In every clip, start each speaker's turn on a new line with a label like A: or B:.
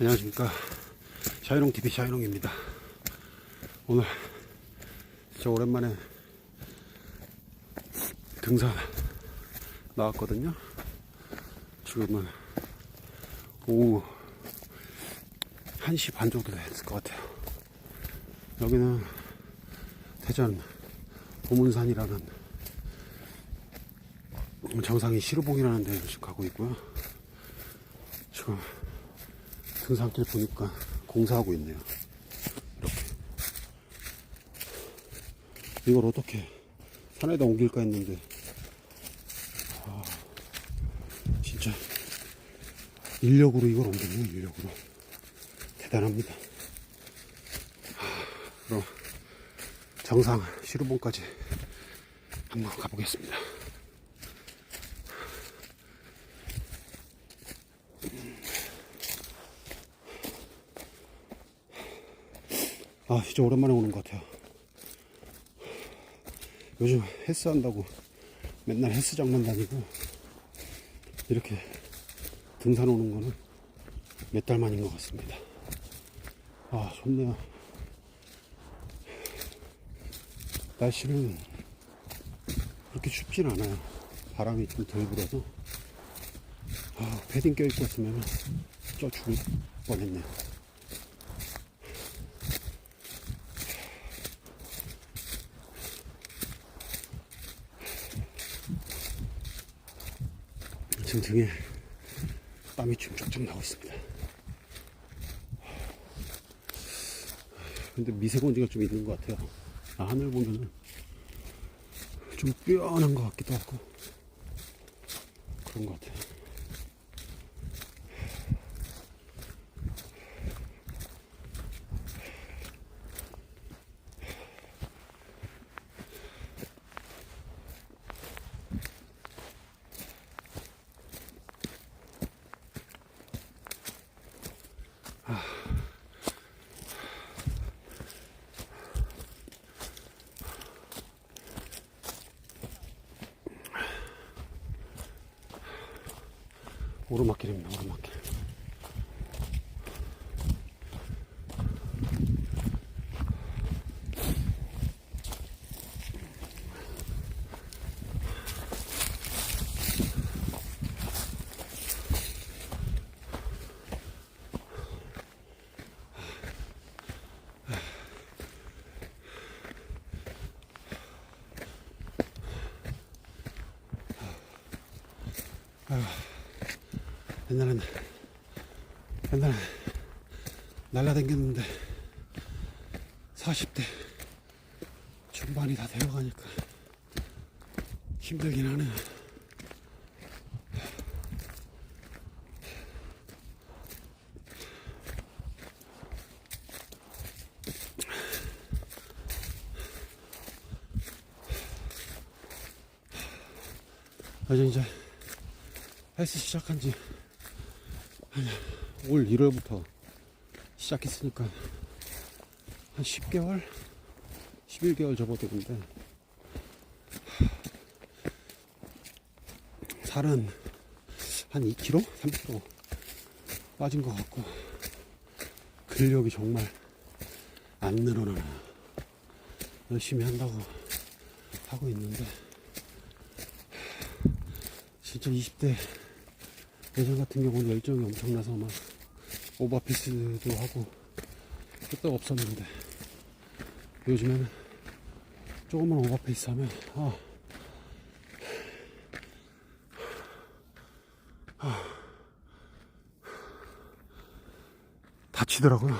A: 안녕하십니까. 샤이롱TV 샤이롱입니다. 오늘 진짜 오랜만에 등산 나왔거든요. 지금은 오후 1시 반 정도 됐을 것 같아요. 여기는 대전 보문산이라는 정상이 시루봉이라는 데 지금 가고 있고요. 지금 등산길 보니까 공사하고 있네요. 이렇게. 이걸 어떻게 산에다 옮길까 했는데, 아, 진짜 인력으로 이걸 옮기네요, 인력으로. 대단합니다. 아, 그럼 정상 시루봉까지 한번 가보겠습니다. 아, 진짜 오랜만에 오는 것 같아요. 요즘 헬스 한다고 맨날 헬스장만 다니고, 이렇게 등산 오는 거는 몇 달 만인 것 같습니다. 아, 좋네요. 날씨는 그렇게 춥진 않아요. 바람이 좀 덜 불어서. 아, 패딩 껴입고 왔으면 쪄 죽을 뻔했네요. 지금 등에 땀이 좀 쫙쫙 나고 있습니다. 근데 미세먼지가 좀 있는 것 같아요. 아, 하늘 보면은 좀 뿌연한 것 같기도 하고 그런 것 같아요. 옛날에는 옛날에 날라다녔는데 40대 중반이 다 되어가니까 힘들긴 하네요. 헬스 시작한 지 올 1월부터 시작했으니까 한 10개월? 11개월 접어들는데 살은 한 2kg? 3kg 빠진 것 같고 근력이 정말 안 늘어나요. 열심히 한다고 하고 있는데 진짜 20대 예전 같은 경우는 열정이 엄청나서 막 오버피스도 하고 끄떡 없었는데 요즘에는 조금만 오버페이스 하면 아, 아, 다치더라고요.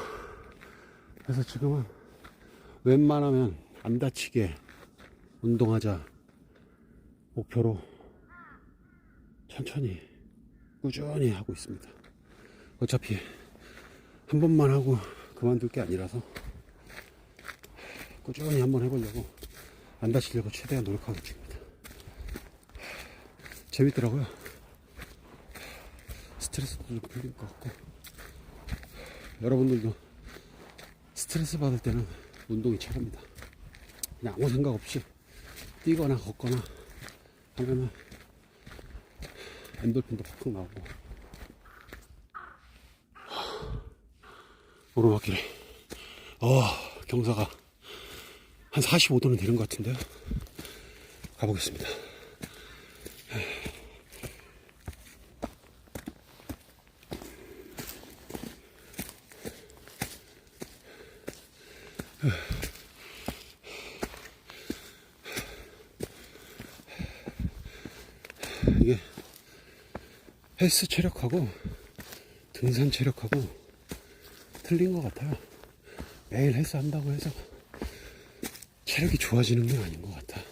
A: 그래서 지금은 웬만하면 안 다치게 운동하자 목표로 천천히 꾸준히 하고 있습니다. 어차피 한 번만 하고 그만둘 게 아니라서 꾸준히 한번 해보려고 안 다치려고 최대한 노력하고 있습니다. 재밌더라고요. 스트레스도 좀 풀릴 것 같고 여러분들도 스트레스 받을 때는 운동이 최고입니다. 그냥 아무 생각 없이 뛰거나 걷거나 하면은 엔돌핀도 팍팍 나오고 오르막길에. 어, 경사가 한 45도는 되는 것 같은데요. 가보겠습니다. 헬스 체력하고 등산 체력하고 틀린 것 같아요. 매일 헬스 한다고 해서 체력이 좋아지는 게 아닌 것 같아.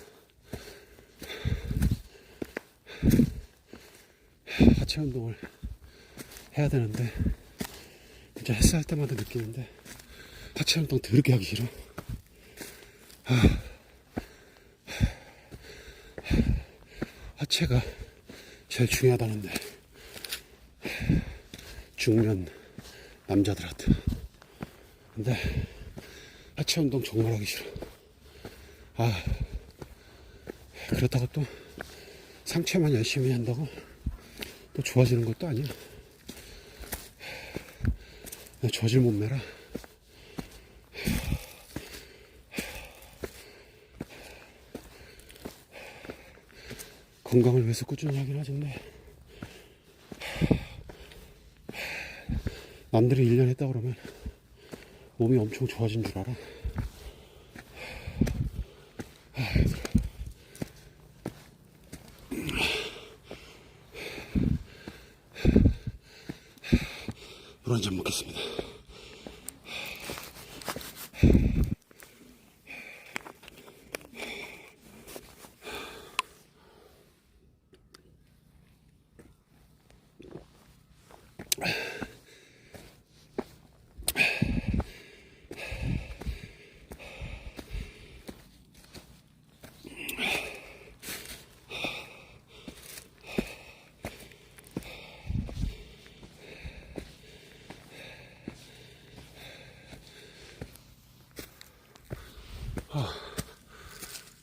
A: 하체 운동을 해야 되는데 진짜 헬스 할 때마다 느끼는데 하체 운동 더럽게 하기 싫어. 하체가 제일 중요하다는데 중년 남자들한테. 근데 하체 운동 정말 하기 싫어. 아 그렇다고 또 상체만 열심히 한다고 또 좋아지는 것도 아니야. 나 저질 몸매라. 건강을 위해서 꾸준히 하긴 하는데 남들이 1년 했다 그러면 몸이 엄청 좋아진 줄 알아. 물 한 잔 먹겠습니다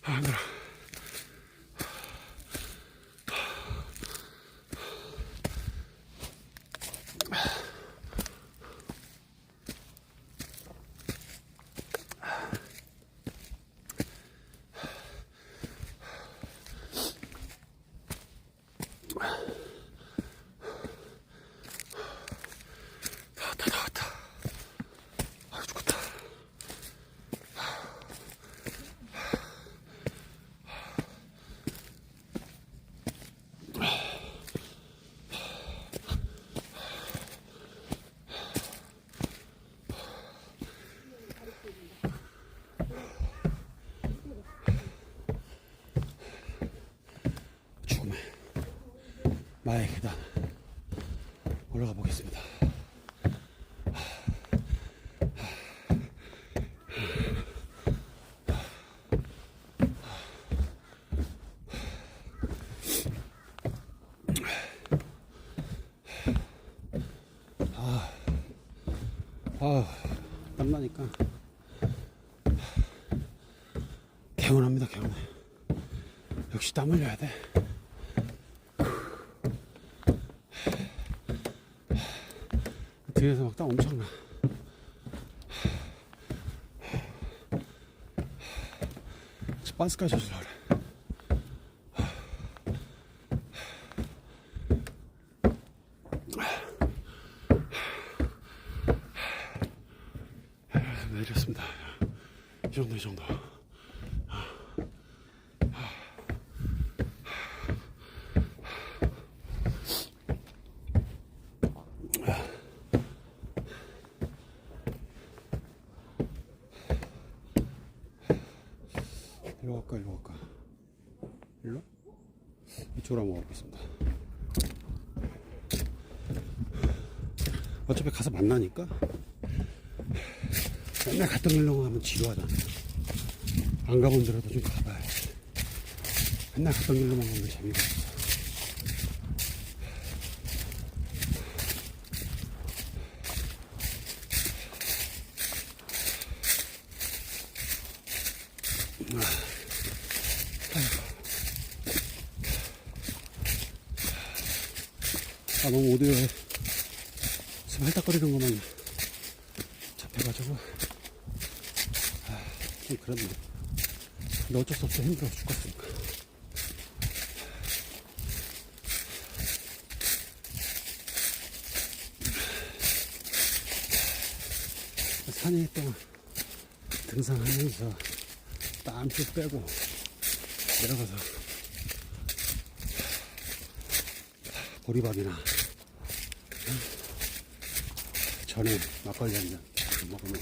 A: 아 힘들어 나왔다 나왔다 아 죽겠다 죽음의 마의 계단 올라가 보겠습니다. 아, 땀나니까 개운합니다, 개운해. 역시 땀 흘려야 돼. 뒤에서 막 땀 엄청 나. 반스까지 젖으려 그래. 내렸습니다. 이 정도, 이 정도. 일로 갈까, 일로 갈까? 일로? 한번 가보겠습니다. 어차피 가서 만나니까 맨날 갔던 길로 가면 지루하잖아. 안 가본 데라도 좀 가봐야지. 맨날 갔던 길로만 가면 재미가 없어. 아, 너무 오디오에 좀 헐떡거리는 것만 같아가지고 아, 좀 그렇네. 근데 어쩔 수 없어 힘들어 죽겠으니까. 산에 또 등산하면서 땀쭉 빼고 내려가서 보리밥이나 전에 막걸리 한잔 먹으면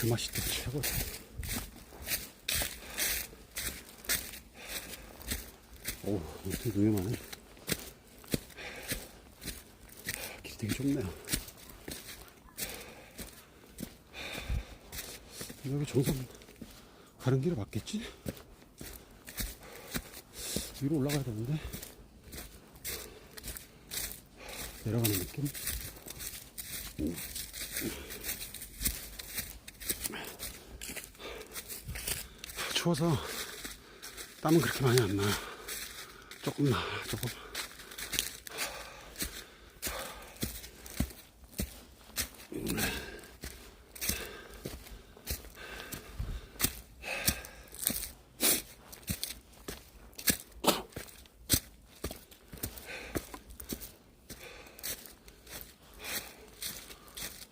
A: 그 맛이 또 최고다. 오, 되게 위험하네. 길 되게 좁네요. 여기 정상 가는 길을 맞겠지? 위로 올라가야 되는데 내려가는 느낌? 추워서 땀은 그렇게 많이 안 나요. 조금 나, 조금.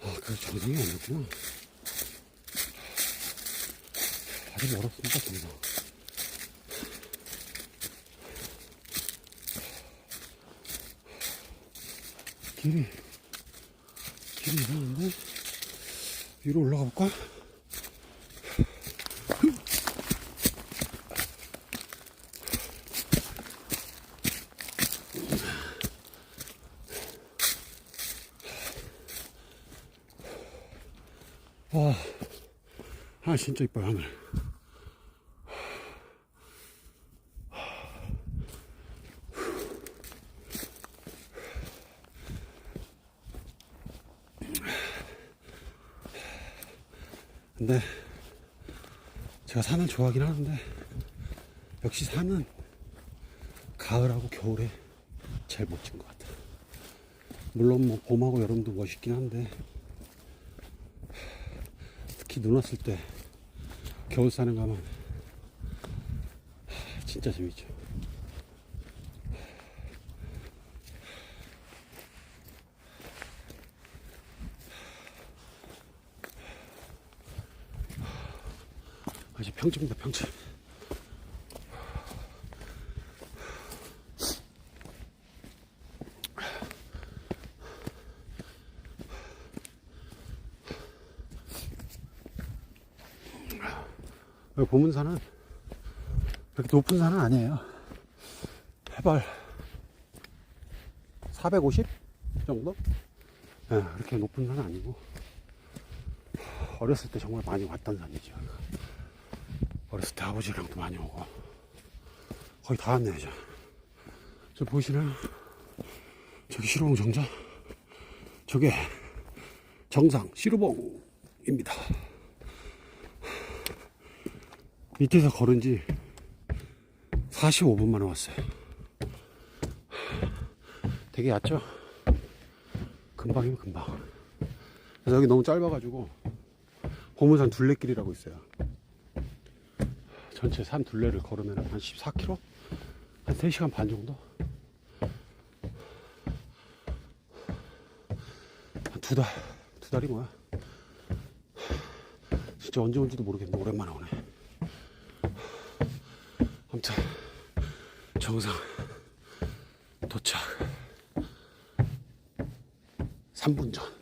A: 아, 그 아니었구나. 아직 멀었습니다, 정상. 길이, 길이 이상한데? 위로 올라가 볼까? 와, 아, 진짜 이뻐요, 하늘. 근데 제가 산을 좋아하긴 하는데 역시 산은 가을하고 겨울에 제일 멋진 것 같아요. 물론 뭐 봄하고 여름도 멋있긴 한데 특히 눈 왔을 때 겨울 산에 가면 진짜 재밌죠. 아직 평지입니다, 평지. 여기 보문산은 그렇게 높은 산은 아니에요. 해발 450 정도? 예, 그렇게 높은 산은 아니고 어렸을 때 정말 많이 왔던 산이죠. 어렸을 때 아버지랑도 많이 오고 거의 다 왔네 이제 저 보이시나요? 저기 시루봉 정자 저게 정상 시루봉입니다 밑에서 걸은 지 45분 만에 왔어요 되게 얕죠? 금방이면 금방 그래서 여기 너무 짧아가지고 호문산 둘레길이라고 있어요 전체 산 둘레를 걸으면 한 14km? 한 3시간 반 정도? 한 두 달, 두 달이 뭐야? 진짜 언제 온지도 모르겠네. 오랜만에 오네. 아무튼, 정상 도착. 3분 전.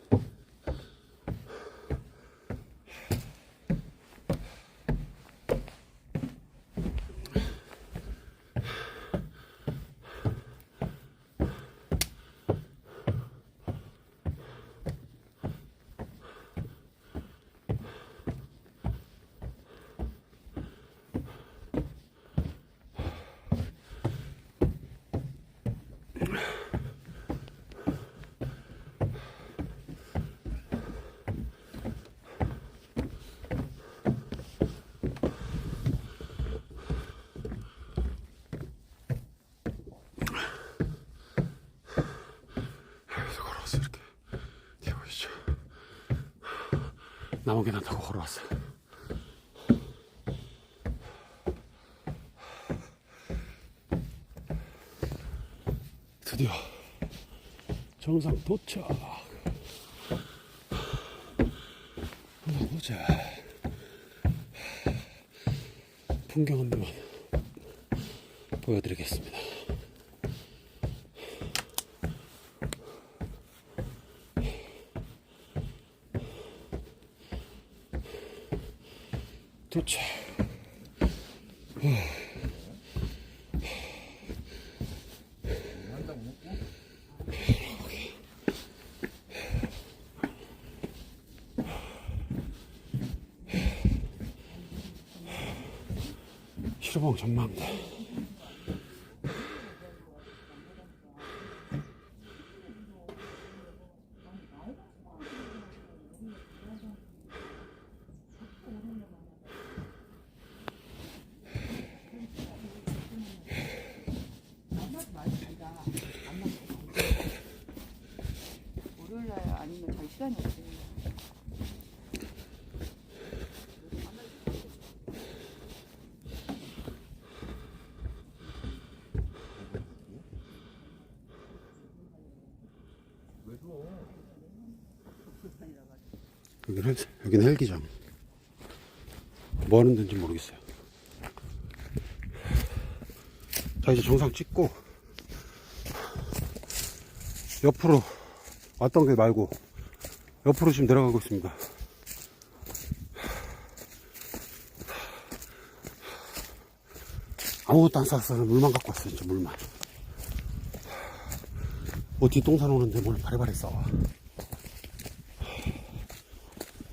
A: 나무 계단 타고 걸어왔어. 드디어 정상 도착. 한번 보자. 풍경 한 번만 보여드리겠습니다. 15 전망대 여기는, 헬기장. 뭐 하는 데인지 모르겠어요. 자, 이제 정상 찍고, 옆으로 왔던 길 말고, 옆으로 지금 내려가고 있습니다. 아무것도 안 쌌어요. 물만 갖고 왔어요. 진짜 물만. 어디 똥산 오는데 뭘 바리바리 싸워.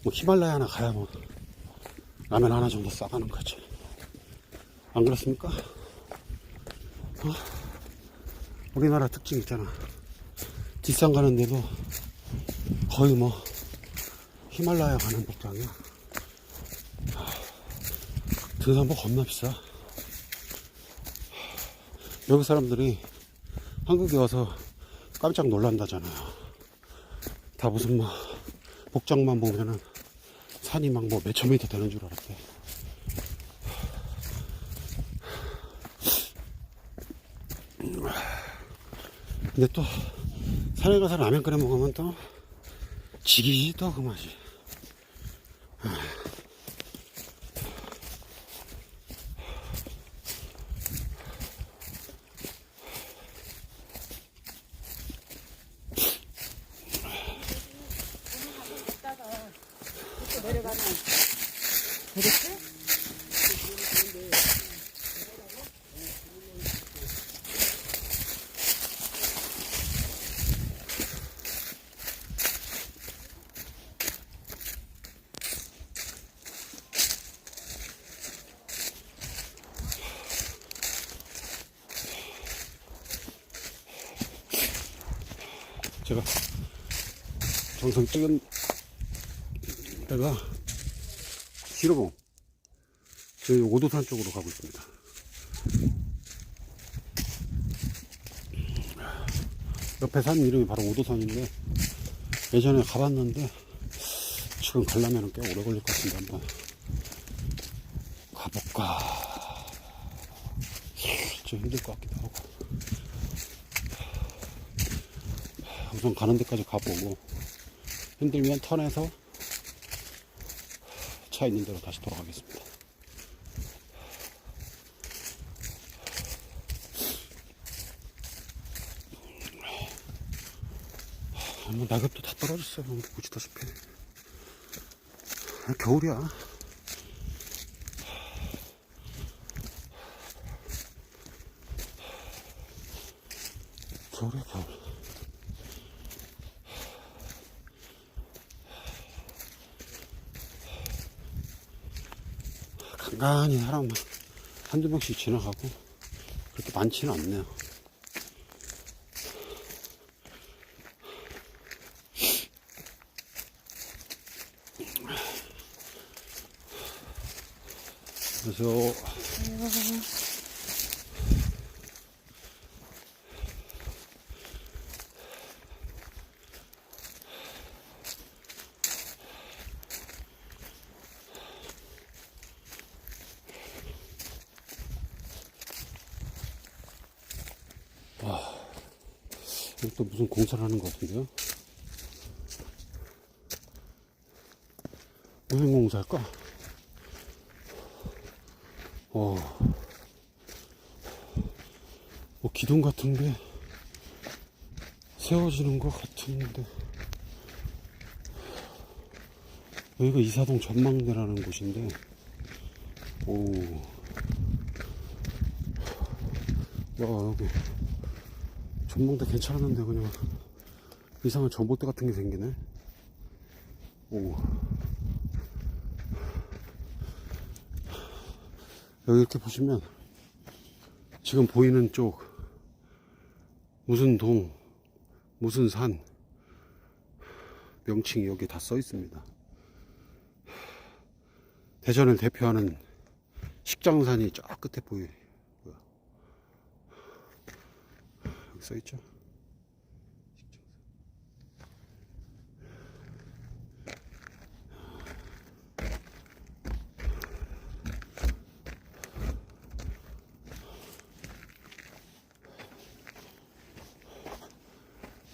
A: 뭐 히말라야나 가야 뭐 라면 하나 정도 싸가는 거지. 안 그렇습니까? 어? 우리나라 특징 있잖아. 뒷산 가는데도 거의 뭐 히말라야 가는 복장이야. 등산복 겁나 비싸. 여기 사람들이 한국에 와서 깜짝 놀란다잖아요. 다 무슨 막 복장만 보면은 산이 막 뭐 몇천 미터 되는 줄 알았대. 근데 또 산에 가서 라면 끓여 먹으면 또 지기지 또 그 맛이. 제가 정상 찍은 데가 시로봉. 저희 오도산 쪽으로 가고 있습니다. 옆에 산 이름이 바로 오도산인데 예전에 가봤는데 지금 가려면 꽤 오래 걸릴 것 같은데 한번 가볼까. 좀 힘들 것 같기도 하고 우선 가는 데까지 가보고 힘들면 턴해서 차 있는 대로 다시 돌아가겠습니다. 아, 뭐 낙엽도 다 떨어졌어요. 뭐 보시다시피. 아, 겨울이야. 겨울이야, 겨울. 간간히 사람 한두 명씩 지나가고 그렇게 많지는 않네요. 그래서 또 무슨 공사를 하는 것 같은데요? 무슨 공사일까? 어, 뭐 기둥 같은 게 세워지는 것 같은데. 여기가 이사동 전망대라는 곳인데. 오, 야 여기 전망대 괜찮았는데 그냥 이상한 전봇대 같은 게 생기네. 오. 여기 이렇게 보시면 지금 보이는 쪽 무슨 동 무슨 산 명칭이 여기 다 써 있습니다. 대전을 대표하는 식장산이 저 끝에 보여요 여기 써 있죠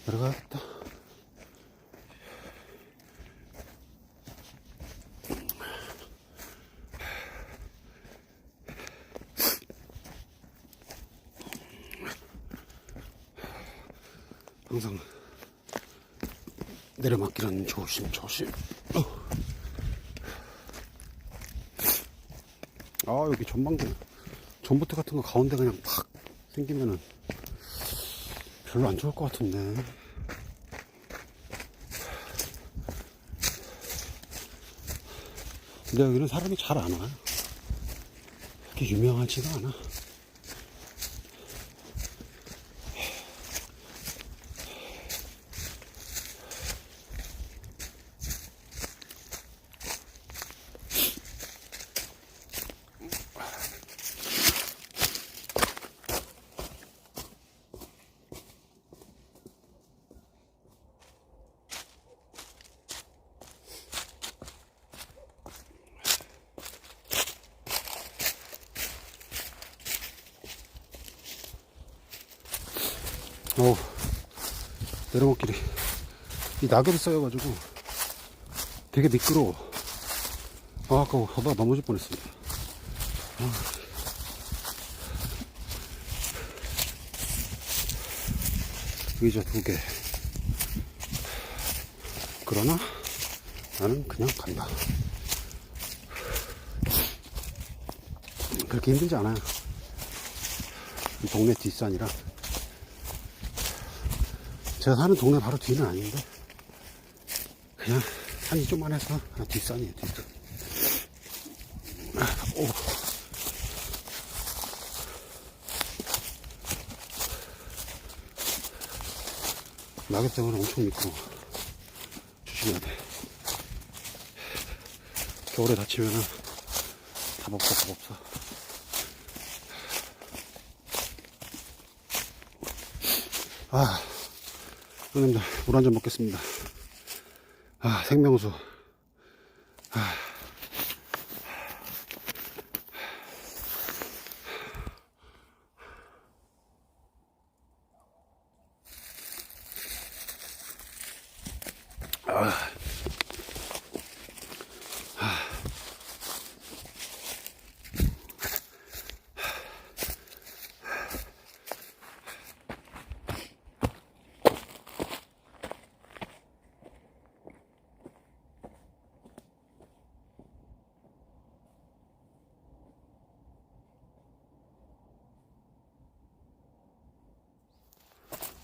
A: 들어가겠다. 항상 내려막기는 조심 조심. 어. 아 여기 전망대 전봇대 같은 거 가운데 그냥 팍 생기면은 별로 안 좋을 것 같은데. 근데 여기는 사람이 잘 안 와요. 그렇게 유명하지가 않아. 어 내려막길이 이 낙엽이 쌓여가지고 되게 미끄러워. 아 아까 하다가 넘어질 뻔했습니다. 아. 의자 두개. 그러나 나는 그냥 간다. 그렇게 힘들지 않아요. 이 동네 뒷산이라 제가 사는 동네 바로 뒤는 아닌데. 그냥 산이 좀만 해서 그냥 뒷산이에요 뒷산. 아, 오. 낙엽 때문에 엄청 미끄러워. 조심해야 돼. 겨울에 다치면은 답 없어 답 없어 아 형님들 물 한 잔 먹겠습니다. 아 생명수. 아. 아.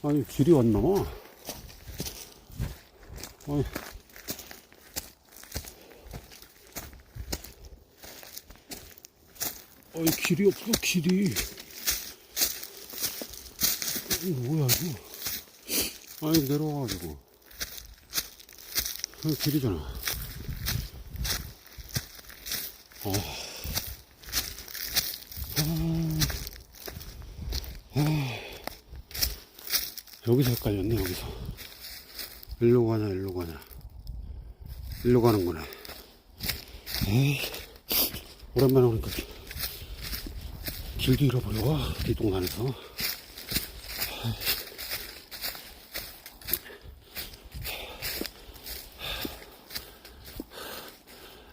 A: 아니 길이 왔나? 아니 아니 길이 없어 길이 이거 뭐야 이거 아니 내려와가지고 아니 길이잖아 아. 여기서 헷갈렸네 여기서. 일로 가냐 일로 가냐 일로 가는구나. 에이. 오랜만에 오니까 길도 잃어버려 와이 동산에서.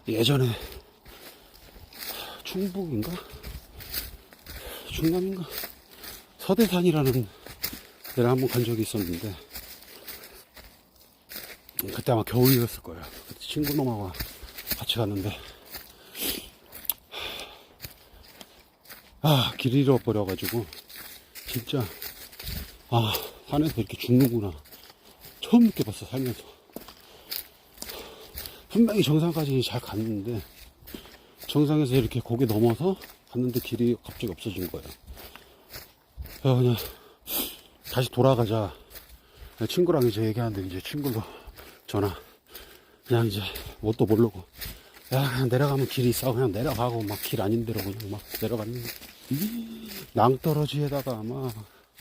A: 예전에 충북인가? 충남인가? 서대산이라는 데를 한번 간 적이 있었는데 그때 아마 겨울이었을 거예요. 그때 친구 놈하고 같이 갔는데 아, 길 잃어버려가지고 진짜 아, 산에서 이렇게 죽는구나. 처음 느껴봤어, 살면서. 분명히 정상까지 잘 갔는데 정상에서 이렇게 고개 넘어서 갔는데 길이 갑자기 없어진 거예요. 그냥 다시 돌아가자. 친구랑 이제 얘기하는데 이제 친구도 전화. 그냥 이제 뭣도 모르고. 야, 그냥 내려가면 길이 있어. 그냥 내려가고 막 길 아닌 데로 그냥 막 내려갔는데. 낭떠러지에다가 아마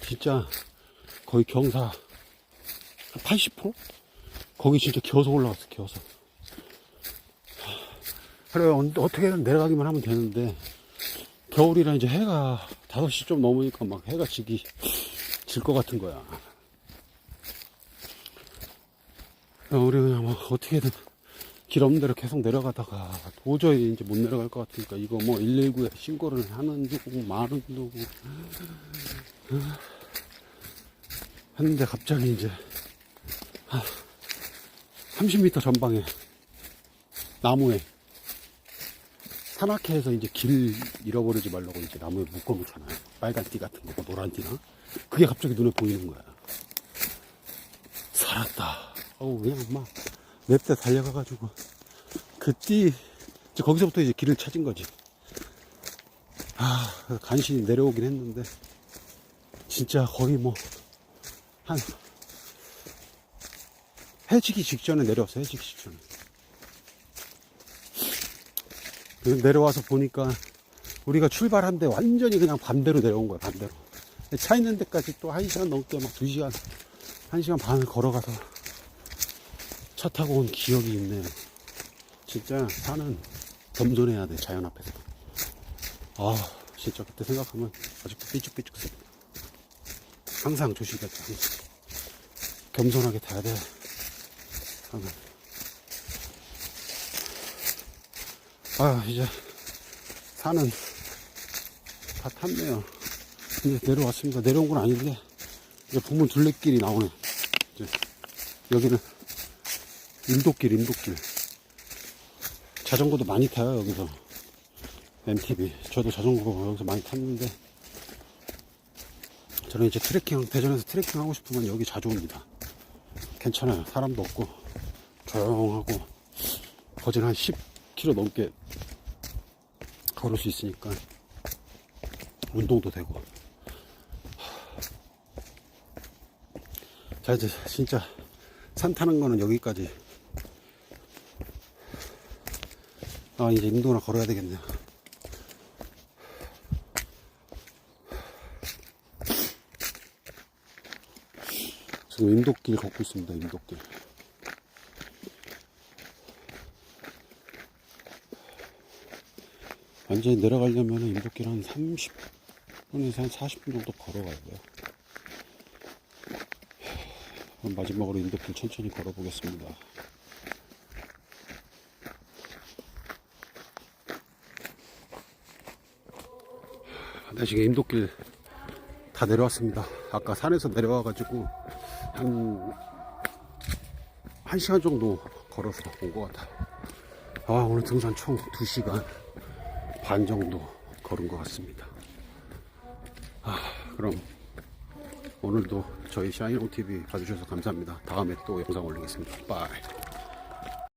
A: 진짜 거의 경사 80%? 거기 진짜 기어서 올라갔어, 기어서. 그래, 언- 어떻게든 내려가기만 하면 되는데, 겨울이라 이제 해가 5시 좀 넘으니까 막 해가 지기, 질 것 같은 거야. 야, 우리 그냥 뭐 어떻게든 길 없는 데로 계속 내려가다가 도저히 이제 못 내려갈 것 같으니까 이거 뭐 119에 신고를 하는 두고 말은 두고 했는데 갑자기 이제 한 30m 전방에 나무에 산악회에서 이제 길 잃어버리지 말라고 이제 나무에 묶어놓잖아요. 빨간 띠 같은 거, 노란 띠나. 그게 갑자기 눈에 보이는 거야. 살았다. 어우, 그냥 막 맵대 달려가가지고 그 띠, 이제 거기서부터 이제 길을 찾은 거지. 아, 간신히 내려오긴 했는데 진짜 거의 뭐 한 해지기 직전에 내려왔어 해지기 직전에 내려와서 보니까 우리가 출발한 데 완전히 그냥 반대로 내려온 거야 반대로 차 있는 데까지 또 1시간 넘게 막 2시간 1시간 반을 걸어가서 차 타고 온 기억이 있네요 진짜 산은 겸손해야 돼 자연 앞에서 아 진짜 그때 생각하면 아직도 삐죽삐죽습니다 항상 조심했다. 항상. 겸손하게 타야 돼. 항상. 아, 이제 산은 다 탔네요. 이제 내려왔습니다. 내려온 건 아닌데, 이제 부문 둘레길이 나오네. 이제 여기는 인도길, 인도길. 자전거도 많이 타요, 여기서. MTB. 저도 자전거 여기서 많이 탔는데, 저는 이제 트레킹, 대전에서 트레킹 하고 싶으면 여기 자주 옵니다. 괜찮아요. 사람도 없고, 조용하고, 거진 한 10km 넘게 걸을 수 있으니까, 운동도 되고. 자, 이제 진짜 산 타는 거는 여기까지. 아, 이제 인도나 걸어야 되겠네요. 지금 인도길 걷고 있습니다. 인도길. 완전히 내려가려면 인도길 한 30분에서 한 40분 정도 걸어가야 돼요. 마지막으로 인도길 천천히 걸어보겠습니다. 네, 지금 인도길 다 내려왔습니다. 아까 산에서 내려와가지고 한, 한 시간 정도 걸어서 온 것 같아요. 아, 오늘 등산 총 2시간 반 정도 걸은 것 같습니다. 아, 그럼 오늘도 저희 샤이롱TV 봐주셔서 감사합니다. 다음에 또 영상 올리겠습니다. 빠이.